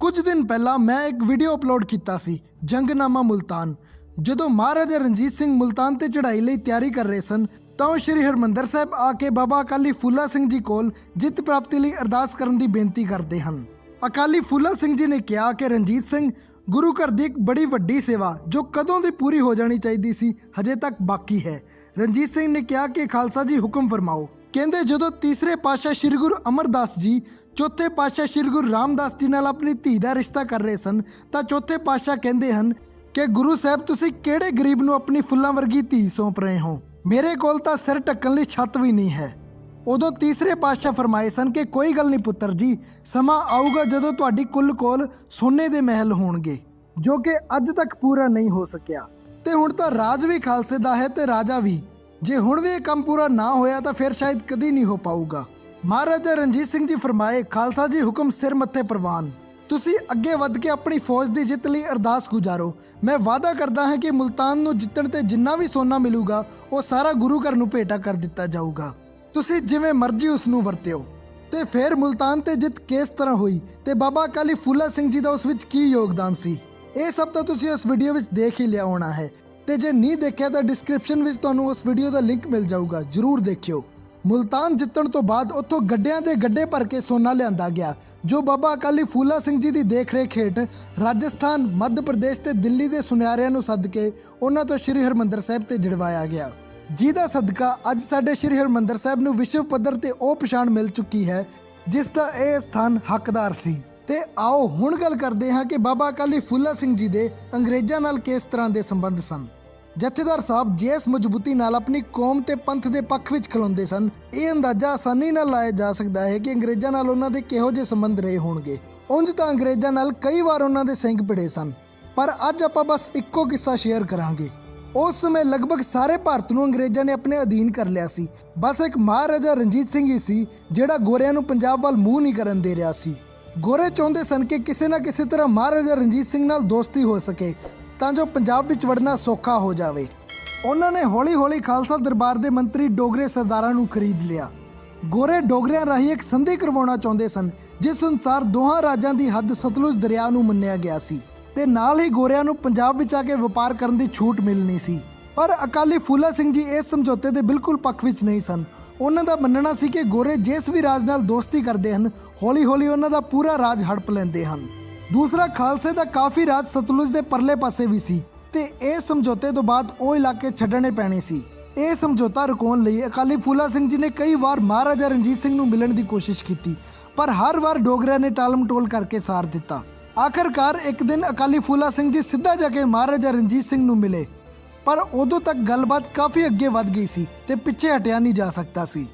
ਕੁਝ ਦਿਨ ਪਹਿਲਾਂ ਮੈਂ ਇੱਕ ਵੀਡੀਓ ਅਪਲੋਡ ਕੀਤਾ ਸੀ, ਜੰਗਨਾਮਾ ਮੁਲਤਾਨ ਜਦੋਂ ਮਹਾਰਾਜਾ ਰਣਜੀਤ ਸਿੰਘ ਮੁਲਤਾਨ ਤੇ ਚੜ੍ਹਾਈ ਲਈ ਤਿਆਰੀ ਕਰ ਰਹੇ ਸਨ, ਤਾਂ ਉਹ ਸ੍ਰੀ ਹਰਮੰਦਰ ਸਾਹਿਬ ਆ ਕੇ ਬਾਬਾ ਅਕਾਲੀ ਫੂਲਾ ਸਿੰਘ ਜੀ ਕੋਲ ਜਿੱਤ ਪ੍ਰਾਪਤੀ ਲਈ ਅਰਦਾਸ ਕਰਨ ਦੀ ਬੇਨਤੀ ਕਰਦੇ ਹਨ। ਅਕਾਲੀ ਫੂਲਾ ਸਿੰਘ ਜੀ ਨੇ ਕਿਹਾ ਕਿ ਰਣਜੀਤ ਸਿੰਘ, ਗੁਰੂ ਘਰ ਦੀ ਇੱਕ ਬੜੀ ਵੱਡੀ ਸੇਵਾ, ਜੋ ਕਦੋਂ ਦੀ ਪੂਰੀ ਹੋ ਜਾਣੀ ਚਾਹੀਦੀ ਸੀ, ਹਜੇ ਤੱਕ ਬਾਕੀ ਹੈ। ਰਣਜੀਤ ਸਿੰਘ ਨੇ ਕਿਹਾ ਕਿ ਖਾਲਸਾ ਜੀ ਹੁਕਮ ਫਰਮਾਓ। ਕਹਿੰਦੇ ਜਦੋਂ ਤੀਸਰੇ ਪਾਤਸ਼ਾਹ ਸ੍ਰੀ ਗੁਰੂ ਅਮਰਦਾਸ ਜੀ, ਚੌਥੇ ਪਾਤਸ਼ਾਹ ਸ੍ਰੀ ਗੁਰੂ ਰਾਮਦਾਸ ਜੀ ਨਾਲ ਆਪਣੀ ਧੀ ਦਾ ਰਿਸ਼ਤਾ ਕਰ ਰਹੇ ਸਨ, ਤਾਂ ਚੌਥੇ ਪਾਤਸ਼ਾਹ ਕਹਿੰਦੇ ਹਨ ਕਿ ਗੁਰੂ ਸਾਹਿਬ, ਤੁਸੀਂ ਕਿਹੜੇ ਗਰੀਬ ਨੂੰ ਆਪਣੀ ਫੁੱਲਾਂ ਵਰਗੀ ਧੀ ਸੌਂਪ ਰਹੇ ਹੋ? ਮੇਰੇ ਕੋਲ ਤਾਂ ਸਿਰ ਢੱਕਣ ਲਈ ਛੱਤ ਵੀ ਨਹੀਂ ਹੈ। ਉਦੋਂ ਤੀਸਰੇ ਪਾਤਸ਼ਾਹ ਫਰਮਾਏ ਸਨ ਕਿ ਕੋਈ ਗੱਲ ਨਹੀਂ ਪੁੱਤਰ ਜੀ, ਸਮਾਂ ਆਊਗਾ ਜਦੋਂ ਤੁਹਾਡੀ ਕੁੱਲ ਕੋਲ ਸੋਨੇ ਦੇ ਮਹਿਲ ਹੋਣਗੇ, ਜੋ ਕਿ ਅੱਜ ਤੱਕ ਪੂਰਾ ਨਹੀਂ ਹੋ ਸਕਿਆ। ਤੇ ਹੁਣ ਤਾਂ ਰਾਜ ਵੀ ਖਾਲਸੇ ਦਾ ਹੈ ਤੇ ਰਾਜਾ ਵੀ। ਜੇ ਹੁਣ ਵੀ ਇਹ ਕੰਮ ਪੂਰਾ ਨਾ ਹੋਇਆ ਤਾਂ ਫਿਰ ਸ਼ਾਇਦ ਕਦੀ ਨਹੀਂ ਹੋ ਪਾਊਗਾ। ਮਹਾਰਾਜਾ ਰਣਜੀਤ ਸਿੰਘ ਜੀ ਫਰਮਾਏ, ਖਾਲਸਾ ਜੀ ਹੁਕਮ ਸਿਰ ਮੱਥੇ ਪ੍ਰਵਾਨ। ਤੁਸੀਂ ਅੱਗੇ ਵੱਧ ਕੇ ਆਪਣੀ ਫੌਜ ਦੀ ਜਿੱਤ ਲਈ ਅਰਦਾਸ ਗੁਜ਼ਾਰੋ। ਮੈਂ ਵਾਅਦਾ ਕਰਦਾ ਹਾਂ ਕਿ ਮੁਲਤਾਨ ਨੂੰ ਜਿੱਤਣ ਤੇ ਜਿੰਨਾ ਵੀ ਸੋਨਾ ਮਿਲੂਗਾ, ਉਹ ਸਾਰਾ ਗੁਰੂ ਘਰ ਨੂੰ ਭੇਟਾ ਕਰ ਦਿੱਤਾ ਜਾਊਗਾ। ਤੁਸੀਂ ਜਿਵੇਂ ਮਰਜ਼ੀ ਉਸ ਨੂੰ ਵਰਤਿਓ। ਤੇ ਫਿਰ ਮੁਲਤਾਨ ਤੇ ਜਿੱਤ ਕਿਸ ਤਰ੍ਹਾਂ ਹੋਈ? ਤੇ ਬਾਬਾ ਕਾਲੀ ਫੂਲਾ ਸਿੰਘ ਜੀ ਦਾ ਉਸ ਵਿੱਚ ਕੀ ਯੋਗਦਾਨ ਸੀ? ਇਹ ਸਭ ਤਾਂ ਤੁਸੀਂ ਉਸ ਵੀਡੀਓ ਵਿੱਚ ਦੇਖ ਹੀ ਲਿਆ ਹੋਣਾ ਹੈ। ਤੇ ਜੇ ਨਹੀਂ ਦੇਖਿਆ ਤਾਂ ਡਿਸਕ੍ਰਿਪਸ਼ਨ ਵਿੱਚ ਤੁਹਾਨੂੰ ਉਸ ਵੀਡੀਓ ਦਾ ਲਿੰਕ ਮਿਲ ਜਾਊਗਾ। ਜਰੂਰ ਦੇਖਿਓ। ਮੁਲਤਾਨ ਜਿੱਤਣ ਤੋਂ ਬਾਅਦ ਉੱਥੋਂ ਗੱਡਿਆਂ ਦੇ ਗੱਡੇ ਭਰ ਕੇ ਸੋਨਾ ਲਿਆਂਦਾ ਗਿਆ, ਜੋ ਬਾਬਾ ਅਕਾਲੀ ਫੂਲਾ ਸਿੰਘ ਜੀ ਦੀ ਦੇਖਰੇਖ ਹੇਠ ਰਾਜਸਥਾਨ, ਮੱਧ ਪ੍ਰਦੇਸ਼ ਤੇ ਦਿੱਲੀ ਦੇ ਸੁਨਿਆਰਿਆਂ ਨੂੰ ਸੱਦ ਕੇ ਉਹਨਾਂ ਤੋਂ ਸ੍ਰੀ ਹਰਮੰਦਰ ਸਾਹਿਬ ਤੇ ਜੜਵਾਇਆ ਗਿਆ। ਜਿਹਦਾ ਸਦਕਾ ਅੱਜ ਸਾਡੇ ਸ੍ਰੀ ਹਰਮੰਦਰ ਸਾਹਿਬ ਨੂੰ ਵਿਸ਼ਵ ਪੱਧਰ ਤੇ ਉਹ ਪਛਾਣ ਮਿਲ ਚੁੱਕੀ ਹੈ, ਜਿਸ ਦਾ ਇਹ ਸਥਾਨ ਹੱਕਦਾਰ ਸੀ। ਤੇ ਆਓ ਹੁਣ ਗੱਲ ਕਰਦੇ ਹਾਂ ਕਿ ਬਾਬਾ ਅਕਾਲੀ ਫੂਲਾ ਸਿੰਘ ਜੀ ਦੇ ਅੰਗਰੇਜ਼ਾਂ ਨਾਲ ਕਿਸ ਤਰ੍ਹਾਂ ਦੇ ਸੰਬੰਧ ਸਨ। ਜਥੇਦਾਰ ਸਾਹਿਬ ਜਿਸ ਮਜ਼ਬੂਤੀ ਨਾਲ ਆਪਣੀ ਕੌਮ ਤੇ ਪੰਥ ਦੇ ਪੱਖ ਵਿੱਚ ਖਲੋਂਦੇ ਸਨ, ਇਹ ਅੰਦਾਜ਼ਾ ਆਸਾਨੀ ਨਾਲ ਲਾਇਆ ਜਾ ਸਕਦਾ ਹੈ ਕਿ ਅੰਗਰੇਜ਼ਾਂ ਨਾਲ ਉਹਨਾਂ ਦੇ ਕਿਹੋ ਜਿਹੇ ਸੰਬੰਧ ਰਹੇ ਹੋਣਗੇ। ਉਂਝ ਤਾਂ ਅੰਗਰੇਜ਼ਾਂ ਨਾਲ ਕਈ ਵਾਰ ਉਹਨਾਂ ਦੇ ਸਿੰਘ ਭਿੜੇ ਸਨ, ਪਰ ਅੱਜ ਆਪਾਂ ਬਸ ਇੱਕੋ ਕਿੱਸਾ ਸ਼ੇਅਰ ਕਰਾਂਗੇ। ਉਸ ਸਮੇਂ ਲਗਭਗ ਸਾਰੇ ਭਾਰਤ ਨੂੰ ਅੰਗਰੇਜ਼ਾਂ ਨੇ ਆਪਣੇ ਅਧੀਨ ਕਰ ਲਿਆ ਸੀ। ਬਸ ਇੱਕ ਮਹਾਰਾਜਾ ਰਣਜੀਤ ਸਿੰਘ ਹੀ ਸੀ, ਜਿਹੜਾ ਗੋਰਿਆਂ ਨੂੰ ਪੰਜਾਬ ਵੱਲ ਮੂੰਹ ਨਹੀਂ ਕਰਨ ਦੇ ਰਿਹਾ ਸੀ। ਗੋਰੇ ਚਾਹੁੰਦੇ ਸਨ ਕਿ ਕਿਸੇ ਨਾ ਕਿਸੇ ਤਰ੍ਹਾਂ ਮਹਾਰਾਜਾ ਰਣਜੀਤ ਸਿੰਘ ਨਾਲ ਦੋਸਤੀ ਹੋ ਸਕੇ ਤਾਂ ਜੋ ਪੰਜਾਬ ਵਿੱਚ ਵੜਨਾ ਸੌਖਾ ਹੋ ਜਾਵੇ। ਉਹਨਾਂ ਨੇ ਹੌਲੀ-ਹੌਲੀ ਖਾਲਸਾ ਦਰਬਾਰ ਦੇ ਮੰਤਰੀ ਡੋਗਰੇ ਸਰਦਾਰਾਂ ਨੂੰ ਖਰੀਦ ਲਿਆ। ਗੋਰੇ ਡੋਗਰਿਆਂ ਰਾਹੀਂ ਇੱਕ ਸੰਧੀ ਕਰਵਾਉਣਾ ਚਾਹੁੰਦੇ ਸਨ, ਜਿਸ ਅਨੁਸਾਰ ਦੋਹਾਂ ਰਾਜਾਂ ਦੀ ਹੱਦ ਸਤਲੁਜ ਦਰਿਆ ਨੂੰ ਮੰਨਿਆ ਗਿਆ ਸੀ। ਤੇ ਨਾਲ ਹੀ ਗੋਰਿਆਂ ਨੂੰ ਪੰਜਾਬ ਵਿੱਚ ਆ ਕੇ ਵਪਾਰ ਕਰਨ ਦੀ ਛੂਟ ਮਿਲਣੀ ਸੀ। ਪਰ ਅਕਾਲੀ ਫੂਲਾ ਸਿੰਘ ਜੀ ਇਸ ਸਮਝੌਤੇ ਦੇ ਬਿਲਕੁਲ ਪੱਖ ਵਿੱਚ ਨਹੀਂ ਸਨ। ਉਹਨਾਂ ਦਾ ਮੰਨਣਾ ਸੀ ਕਿ ਗੋਰੇ ਜਿਸ ਵੀ ਰਾਜ ਨਾਲ ਦੋਸਤੀ ਕਰਦੇ ਹਨ, ਹੌਲੀ-ਹੌਲੀ ਉਹਨਾਂ ਦਾ ਪੂਰਾ ਰਾਜ ਹੜਪ ਲੈਂਦੇ ਹਨ। ਦੂਸਰਾ ਖਾਲਸੇ ਦਾ ਕਾਫੀ ਰਾਜ ਸਤਲੁਜ ਦੇ ਪਰਲੇ ਪਾਸੇ ਵੀ ਸੀ ਤੇ ਇਹ ਸਮਝੌਤੇ ਤੋਂ ਬਾਅਦ ਉਹ ਇਲਾਕੇ ਛੱਡਣੇ ਪੈਣੇ ਸੀ। ਇਹ ਸਮਝੌਤਾ ਰੁਕਾਉਣ ਲਈ ਅਕਾਲੀ ਫੂਲਾ ਸਿੰਘ ਜੀ ਨੇ ਕਈ ਵਾਰ ਮਹਾਰਾਜਾ ਰਣਜੀਤ ਸਿੰਘ ਨੂੰ ਮਿਲਣ ਦੀ ਕੋਸ਼ਿਸ਼ ਕੀਤੀ, ਪਰ ਹਰ ਵਾਰ ਡੋਗਰਿਆਂ ਨੇ ਟਾਲਮਟੋਲ ਕਰਕੇ ਸਾਰ ਦਿੱਤਾ। ਆਖਰਕਾਰ ਇੱਕ ਦਿਨ ਅਕਾਲੀ ਫੂਲਾ ਸਿੰਘ ਜੀ ਸਿੱਧਾ ਜਾ ਕੇ ਮਹਾਰਾਜਾ ਰਣਜੀਤ ਸਿੰਘ ਨੂੰ ਮਿਲੇ, ਪਰ ਉਦੋਂ ਤੱਕ ਗੱਲਬਾਤ ਕਾਫੀ ਅੱਗੇ ਵੱਧ ਗਈ ਸੀ ਤੇ ਪਿੱਛੇ ਹਟਿਆ ਨਹੀਂ ਜਾ ਸਕਦਾ ਸੀ।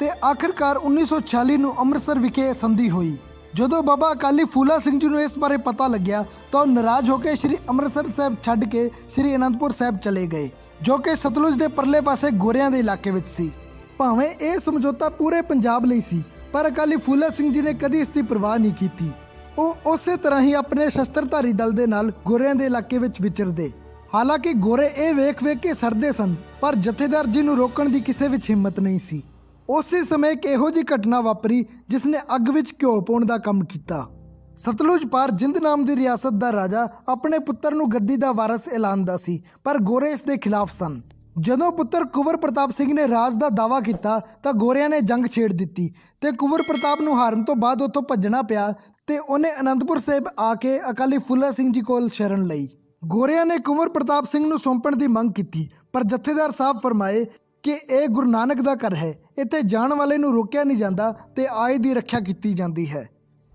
ਤੇ ਆਖਰਕਾਰ 1946 ਨੂੰ ਅੰਮ੍ਰਿਤਸਰ ਵਿਖੇ ਸੰਧੀ ਹੋਈ। ਜਦੋਂ ਬਾਬਾ ਅਕਾਲੀ ਫੂਲਾ ਸਿੰਘ ਜੀ ਨੂੰ ਇਸ ਬਾਰੇ ਪਤਾ ਲੱਗਿਆ, ਤਾਂ ਉਹ ਨਾਰਾਜ਼ ਹੋ ਕੇ ਸ੍ਰੀ ਅੰਮ੍ਰਿਤਸਰ ਸਾਹਿਬ ਛੱਡ ਕੇ ਸ੍ਰੀ ਅਨੰਦਪੁਰ ਸਾਹਿਬ ਚਲੇ ਗਏ, ਜੋ ਕਿ ਸਤਲੁਜ ਦੇ ਪਰਲੇ ਪਾਸੇ ਗੋਰਿਆਂ ਦੇ ਇਲਾਕੇ ਵਿੱਚ ਸੀ। ਭਾਵੇਂ ਇਹ ਸਮਝੌਤਾ ਪੂਰੇ ਪੰਜਾਬ ਲਈ ਸੀ, ਪਰ ਅਕਾਲੀ ਫੂਲਾ ਸਿੰਘ ਜੀ ਨੇ ਕਦੀ ਇਸ ਦੀ ਪਰਵਾਹ ਨਹੀਂ ਕੀਤੀ। ਉਹ ਉਸੇ ਤਰ੍ਹਾਂ ਹੀ ਆਪਣੇ ਸ਼ਸਤਰਧਾਰੀ ਦਲ ਦੇ ਨਾਲ ਗੋਰਿਆਂ ਦੇ ਇਲਾਕੇ ਵਿੱਚ ਵਿਚਰਦੇ। ਹਾਲਾਂਕਿ ਗੋਰੇ ਇਹ ਵੇਖ ਵੇਖ ਕੇ ਸੜਦੇ ਸਨ, ਪਰ ਜਥੇਦਾਰ ਜੀ ਨੂੰ ਰੋਕਣ ਦੀ ਕਿਸੇ ਵਿੱਚ ਹਿੰਮਤ ਨਹੀਂ ਸੀ। ਉਸੇ ਸਮੇਂ ਇੱਕ ਇਹੋ ਜਿਹੀ ਘਟਨਾ ਵਾਪਰੀ ਜਿਸ ਨੇ ਅੱਗ ਵਿੱਚ ਘਿਓ ਪਾਉਣ ਦਾ ਕੰਮ ਕੀਤਾ। ਸਤਲੁਜ ਪਾਰ ਜਿੰਦ ਨਾਮ ਦੀ ਰਿਆਸਤ ਦਾ ਰਾਜਾ ਆਪਣੇ ਪੁੱਤਰ ਨੂੰ ਗੱਦੀ ਦਾ ਵਾਰਸ ਐਲਾਨਦਾ ਸੀ, ਪਰ ਗੋਰੇ ਇਸ ਦੇ ਖਿਲਾਫ ਸਨ। ਜਦੋਂ ਪੁੱਤਰ ਕੁੰਵਰ ਪ੍ਰਤਾਪ ਸਿੰਘ ਨੇ ਰਾਜ ਦਾ ਦਾਵਾ ਕੀਤਾ, ਤਾਂ ਗੋਰਿਆਂ ਨੇ ਜੰਗ ਛੇੜ ਦਿੱਤੀ ਤੇ ਕੁਵਰ ਪ੍ਰਤਾਪ ਨੂੰ ਹਾਰਨ ਤੋਂ ਬਾਅਦ ਉੱਥੋਂ ਭੱਜਣਾ ਪਿਆ ਤੇ ਉਹਨੇ ਅਨੰਦਪੁਰ ਸਾਹਿਬ ਆ ਕੇ ਅਕਾਲੀ ਫੁੱਲਾ ਸਿੰਘ ਜੀ ਕੋਲ ਸ਼ਰਨ ਲਈ। ਗੋਰਿਆਂ ਨੇ ਕੁਵਰ ਪ੍ਰਤਾਪ ਸਿੰਘ ਨੂੰ ਸੌਂਪਣ ਦੀ ਮੰਗ ਕੀਤੀ, ਪਰ ਜਥੇਦਾਰ ਸਾਹਿਬ ਫਰਮਾਏ ਕਿ ਇਹ ਗੁਰੂ ਨਾਨਕ ਦਾ ਘਰ ਹੈ। ਇੱਥੇ ਜਾਣ ਵਾਲੇ ਨੂੰ ਰੋਕਿਆ ਨਹੀਂ ਜਾਂਦਾ ਤੇ ਆਏ ਦੀ ਰੱਖਿਆ ਕੀਤੀ ਜਾਂਦੀ ਹੈ।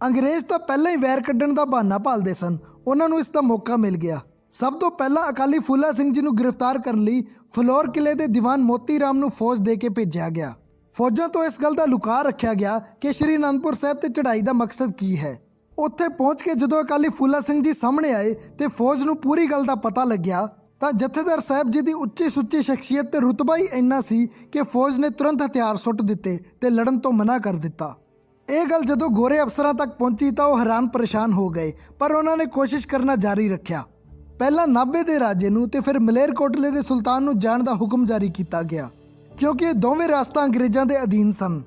ਅੰਗਰੇਜ਼ ਤਾਂ ਪਹਿਲਾਂ ਹੀ ਵੈਰ ਕੱਢਣ ਦਾ ਬਹਾਨਾ ਭਾਲਦੇ ਸਨ। ਉਹਨਾਂ ਨੂੰ ਇਸ ਦਾ ਮੌਕਾ ਮਿਲ ਗਿਆ। ਸਭ ਤੋਂ ਪਹਿਲਾਂ ਅਕਾਲੀ ਫੂਲਾ ਸਿੰਘ ਜੀ ਨੂੰ ਗ੍ਰਿਫਤਾਰ ਕਰਨ ਲਈ ਫਲੋਰ ਕਿਲੇ ਦੇ ਦੀਵਾਨ ਮੋਤੀ ਰਾਮ ਨੂੰ ਫੌਜ ਦੇ ਕੇ ਭੇਜਿਆ ਗਿਆ। ਫੌਜਾਂ ਤੋਂ ਇਸ ਗੱਲ ਦਾ ਲੁਕਾ ਰੱਖਿਆ ਗਿਆ ਕਿ ਸ਼੍ਰੀ ਅਨੰਦਪੁਰ ਸਾਹਿਬ ਤੇ ਚੜ੍ਹਾਈ ਦਾ ਮਕਸਦ ਕੀ ਹੈ। ਉੱਥੇ ਪਹੁੰਚ ਕੇ ਜਦੋਂ ਅਕਾਲੀ ਫੂਲਾ ਸਿੰਘ ਜੀ ਸਾਹਮਣੇ ਆਏ ਤੇ ਫੌਜ ਨੂੰ ਪੂਰੀ ਗੱਲ ਦਾ ਪਤਾ ਲੱਗਿਆ ਤਾਂ ਜਥੇਦਾਰ ਸਾਹਿਬ ਜੀ ਦੀ ਉੱਚੀ ਸੁੱਚੀ ਸ਼ਖਸੀਅਤ ਤੇ ਰੁਤਬਾ ਹੀ ਇੰਨਾ ਸੀ ਕਿ ਫੌਜ ਨੇ ਤੁਰੰਤ ਹਥਿਆਰ ਸੁੱਟ ਦਿੱਤੇ ਤੇ ਲੜਨ ਤੋਂ ਮਨਾ ਕਰ ਦਿੱਤਾ। ਇਹ ਗੱਲ ਜਦੋਂ ਗੋਰੇ ਅਫਸਰਾਂ ਤੱਕ ਪਹੁੰਚੀ ਤਾਂ ਉਹ ਹੈਰਾਨ ਪਰੇਸ਼ਾਨ ਹੋ ਗਏ, ਪਰ ਉਹਨਾਂ ਨੇ ਕੋਸ਼ਿਸ਼ ਕਰਨਾ ਜਾਰੀ ਰੱਖਿਆ। ਪਹਿਲਾਂ ਨਾਭੇ ਦੇ ਰਾਜੇ ਨੂੰ ਤੇ ਫਿਰ ਮਲੇਰਕੋਟਲੇ ਦੇ ਸੁਲਤਾਨ ਨੂੰ ਜਾਣ ਦਾ ਹੁਕਮ ਜਾਰੀ ਕੀਤਾ ਗਿਆ, ਕਿਉਂਕਿ ਇਹ ਦੋਵੇਂ ਰਿਆਸਤਾਂ ਅੰਗਰੇਜ਼ਾਂ ਦੇ ਅਧੀਨ ਸਨ।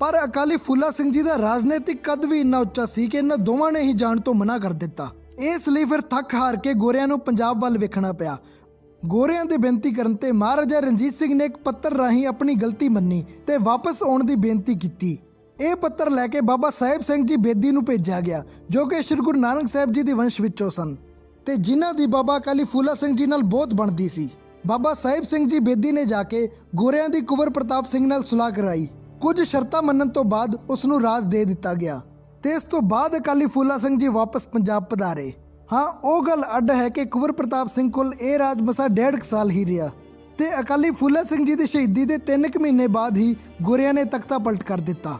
ਪਰ ਅਕਾਲੀ ਫੂਲਾ ਸਿੰਘ ਜੀ ਦਾ ਰਾਜਨੀਤਿਕ ਕਦ ਵੀ ਇੰਨਾ ਉੱਚਾ ਸੀ ਕਿ ਇਹਨਾਂ ਦੋਵਾਂ ਨੇ ਹੀ ਜਾਣ ਤੋਂ ਮਨਾ ਕਰ ਦਿੱਤਾ। ਇਸ ਲਈ ਫਿਰ ਥੱਕ ਹਾਰ ਕੇ ਗੋਰਿਆਂ ਨੂੰ ਪੰਜਾਬ ਵੱਲ ਵੇਖਣਾ ਪਿਆ। ਗੋਰਿਆਂ ਦੇ ਬੇਨਤੀ ਕਰਨ ਤੇ ਮਹਾਰਾਜਾ ਰਣਜੀਤ ਸਿੰਘ ਨੇ ਇੱਕ ਪੱਤਰ ਰਾਹੀਂ ਆਪਣੀ ਗਲਤੀ ਮੰਨੀ ਤੇ ਵਾਪਸ ਆਉਣ ਦੀ ਬੇਨਤੀ ਕੀਤੀ। ਇਹ ਪੱਤਰ ਲੈ ਕੇ ਬਾਬਾ ਸਾਹਿਬ ਸਿੰਘ ਜੀ ਬੇਦੀ ਨੂੰ ਭੇਜਿਆ ਗਿਆ, ਜੋ ਕਿ ਸ੍ਰੀ ਗੁਰੂ ਨਾਨਕ ਸਾਹਿਬ ਜੀ ਦੇ ਵੰਸ਼ ਵਿੱਚੋਂ ਸਨ। ਤੇ ਜਿਨ੍ਹਾਂ ਦੀ ਬਾਬਾ ਕਾਲੀ ਫੂਲਾ ਸਿੰਘ ਜੀ ਨਾਲ ਬਹੁਤ ਬਣਦੀ ਸੀ। ਬਾਬਾ ਸਾਹਿਬ ਸਿੰਘ ਜੀ ਬੇਦੀ ਨੇ ਜਾ ਕੇ ਗੋਰਿਆਂ ਦੀ ਕੁਵਰ ਪ੍ਰਤਾਪ ਸਿੰਘ ਨਾਲ ਸੁਲਾਹ ਕਰਾਈ। ਕੁਝ ਸ਼ਰਤਾਂ ਮੰਨਣ ਤੋਂ ਬਾਅਦ ਉਸ ਨੂੰ ਰਾਜ ਦੇ ਦਿੱਤਾ ਗਿਆ। ਤੇ ਇਸ ਤੋਂ ਬਾਅਦ ਅਕਾਲੀ ਫੂਲਾ ਸਿੰਘ ਜੀ ਵਾਪਸ ਪੰਜਾਬ ਪਧਾਰੇ। ਹਾਂ, ਉਹ ਗੱਲ ਅੱਡ ਹੈ ਕਿ ਕੁਵਰ ਪ੍ਰਤਾਪ ਸਿੰਘ ਕੋਲ ਇਹ ਰਾਜ ਮਸਾ ਡੇਢ ਸਾਲ ਹੀ ਰਿਹਾ ਤੇ ਅਕਾਲੀ ਫੂਲਾ ਸਿੰਘ ਜੀ ਦੀ ਸ਼ਹੀਦੀ ਦੇ 3 ਕੁ ਮਹੀਨੇ ਬਾਅਦ ਹੀ ਗੋਰਿਆਂ ਨੇ ਤਖਤਾ ਪਲਟ ਕਰ ਦਿੱਤਾ।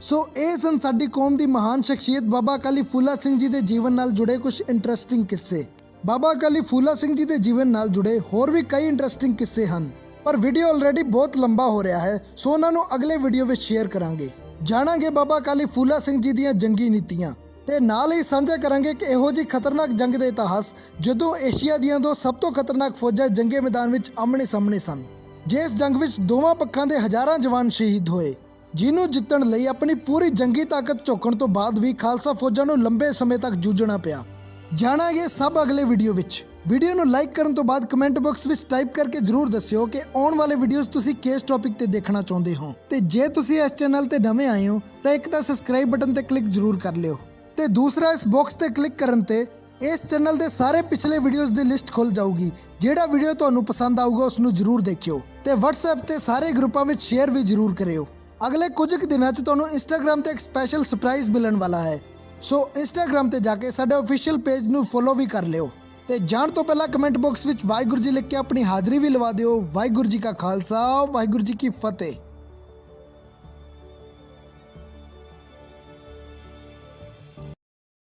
ਸੋ ਇਹ ਸਨ ਸਾਡੀ ਕੌਮ ਦੀ ਮਹਾਨ ਸ਼ਖਸੀਅਤ ਬਾਬਾ ਅਕਾਲੀ ਫੂਲਾ ਸਿੰਘ ਜੀ ਦੇ ਜੀਵਨ ਨਾਲ ਜੁੜੇ ਕੁਝ ਇੰਟਰਸਟਿੰਗ ਕਿੱਸੇ। ਬਾਬਾ ਅਕਾਲੀ ਫੂਲਾ ਸਿੰਘ ਜੀ ਦੇ ਜੀਵਨ ਨਾਲ ਜੁੜੇ ਹੋਰ ਵੀ ਕਈ ਇੰਟਰਸਟਿੰਗ ਕਿੱਸੇ ਹਨ। ਪਰ ਵੀਡੀਓ ਆਲਰੇਡੀ ਬਹੁਤ ਲੰਬਾ ਹੋ ਰਿਹਾ ਹੈ, ਸੋ ਉਹਨਾਂ ਨੂੰ ਅਗਲੇ ਵੀਡੀਓ ਵਿੱਚ ਸ਼ੇਅਰ ਕਰਾਂਗੇ। ਜਾਣਾਂਗੇ ਬਾਬਾ ਅਕਾਲੀ ਫੂਲਾ ਸਿੰਘ ਜੀ ਦੀਆਂ ਜੰਗੀ ਨੀਤੀਆਂ ਤੇ ਨਾਲ ਹੀ ਸਾਂਝਾ ਕਰਾਂਗੇ ਕਿ ਇਹੋ ਜਿਹੀ ਖਤਰਨਾਕ ਜੰਗ ਦੇ ਇਤਿਹਾਸ ਜਦੋਂ ਏਸ਼ੀਆ ਦੀਆਂ ਦੋ ਸਭ ਤੋਂ ਖਤਰਨਾਕ ਫੌਜਾਂ ਜੰਗੇ ਮੈਦਾਨ ਵਿੱਚ ਆਮਣੇ ਸਾਹਮਣੇ ਸਨ, ਜਿਸ ਜੰਗ ਵਿੱਚ ਦੋਵਾਂ ਪੱਖਾਂ ਦੇ ਹਜ਼ਾਰਾਂ ਜਵਾਨ ਸ਼ਹੀਦ ਹੋਏ, ਜਿਹਨੂੰ ਜਿੱਤਣ ਲਈ ਆਪਣੀ ਪੂਰੀ ਜੰਗੀ ਤਾਕਤ ਝੋਕਣ ਤੋਂ ਬਾਅਦ ਵੀ ਖਾਲਸਾ ਫੌਜਾਂ ਨੂੰ ਲੰਬੇ ਸਮੇਂ ਤੱਕ ਜੂਝਣਾ ਪਿਆ। ਜਾਣਾਂਗੇ ਸਭ ਅਗਲੇ ਵੀਡੀਓ ਵਿੱਚ। ਵੀਡੀਓ ਨੂੰ ਲਾਈਕ ਕਰਨ ਤੋਂ ਬਾਅਦ ਕਮੈਂਟ ਬਾਕਸ ਵਿੱਚ ਟਾਈਪ ਕਰਕੇ ਜਰੂਰ ਦੱਸਿਓ ਕਿ ਆਉਣ ਵਾਲੇ ਵੀਡੀਓਜ਼ ਤੁਸੀਂ ਕਿਸ ਟੌਪਿਕ ਤੇ ਦੇਖਣਾ ਚਾਹੁੰਦੇ ਹੋ। ਤੇ ਜੇ ਤੁਸੀਂ ਇਸ ਚੈਨਲ ਤੇ ਨਵੇਂ ਆਏ ਹੋ, ਤਾਂ ਇੱਕ ਤਾਂ ਸਬਸਕ੍ਰਾਈਬ ਬਟਨ ਤੇ ਕਲਿੱਕ ਜਰੂਰ ਕਰ ਲਿਓ। ਤੇ ਦੂਸਰਾ ਇਸ ਬਾਕਸ ਤੇ ਕਲਿੱਕ ਕਰਨ ਤੇ ਇਸ ਚੈਨਲ ਦੇ ਸਾਰੇ ਪਿਛਲੇ ਵੀਡੀਓਜ਼ ਦੀ ਲਿਸਟ ਖੁੱਲ ਜਾਊਗੀ। ਜਿਹੜਾ ਵੀਡੀਓ ਤੁਹਾਨੂੰ ਪਸੰਦ ਆਊਗਾ ਉਸ ਨੂੰ ਜਰੂਰ ਦੇਖਿਓ। ਤੇ WhatsApp ਤੇ ਸਾਰੇ ਗਰੁੱਪਾਂ ਵਿੱਚ ਸ਼ੇਅਰ ਵੀ ਜਰੂਰ ਕਰਿਓ। ਅਗਲੇ ਕੁਝ ਕੁ ਦਿਨਾਂ 'ਚ ਤੁਹਾਨੂੰ Instagram ਤੇ ਇੱਕ ਸਪੈਸ਼ਲ ਸਰਪ੍ਰਾਈਜ਼ ਮਿਲਣ ਵਾਲਾ ਹੈ। ਸੋ Instagram ਤੇ ਜਾ ਕੇ ਸਾਡੇ ਅਫੀਸ਼ੀਅਲ ਪੇਜ ਨੂੰ ਫੋਲੋ ਵੀ ਕਰ ਲਿਓ। ਤੇ ਜਾਣ ਤੋਂ ਪਹਿਲਾਂ ਕਮੈਂਟ ਬਾਕਸ ਵਿੱਚ ਵਾਹਿਗੁਰੂ ਜੀ ਲਿਖ ਕੇ ਆਪਣੀ ਹਾਜ਼ਰੀ ਵੀ ਲਵਾ ਦਿਓ। ਵਾਹਿਗੁਰੂ ਜੀ ਕਾ ਖਾਲਸਾ, ਵਾਹਿਗੁਰੂ ਜੀ ਕੀ ਫਤਿਹ।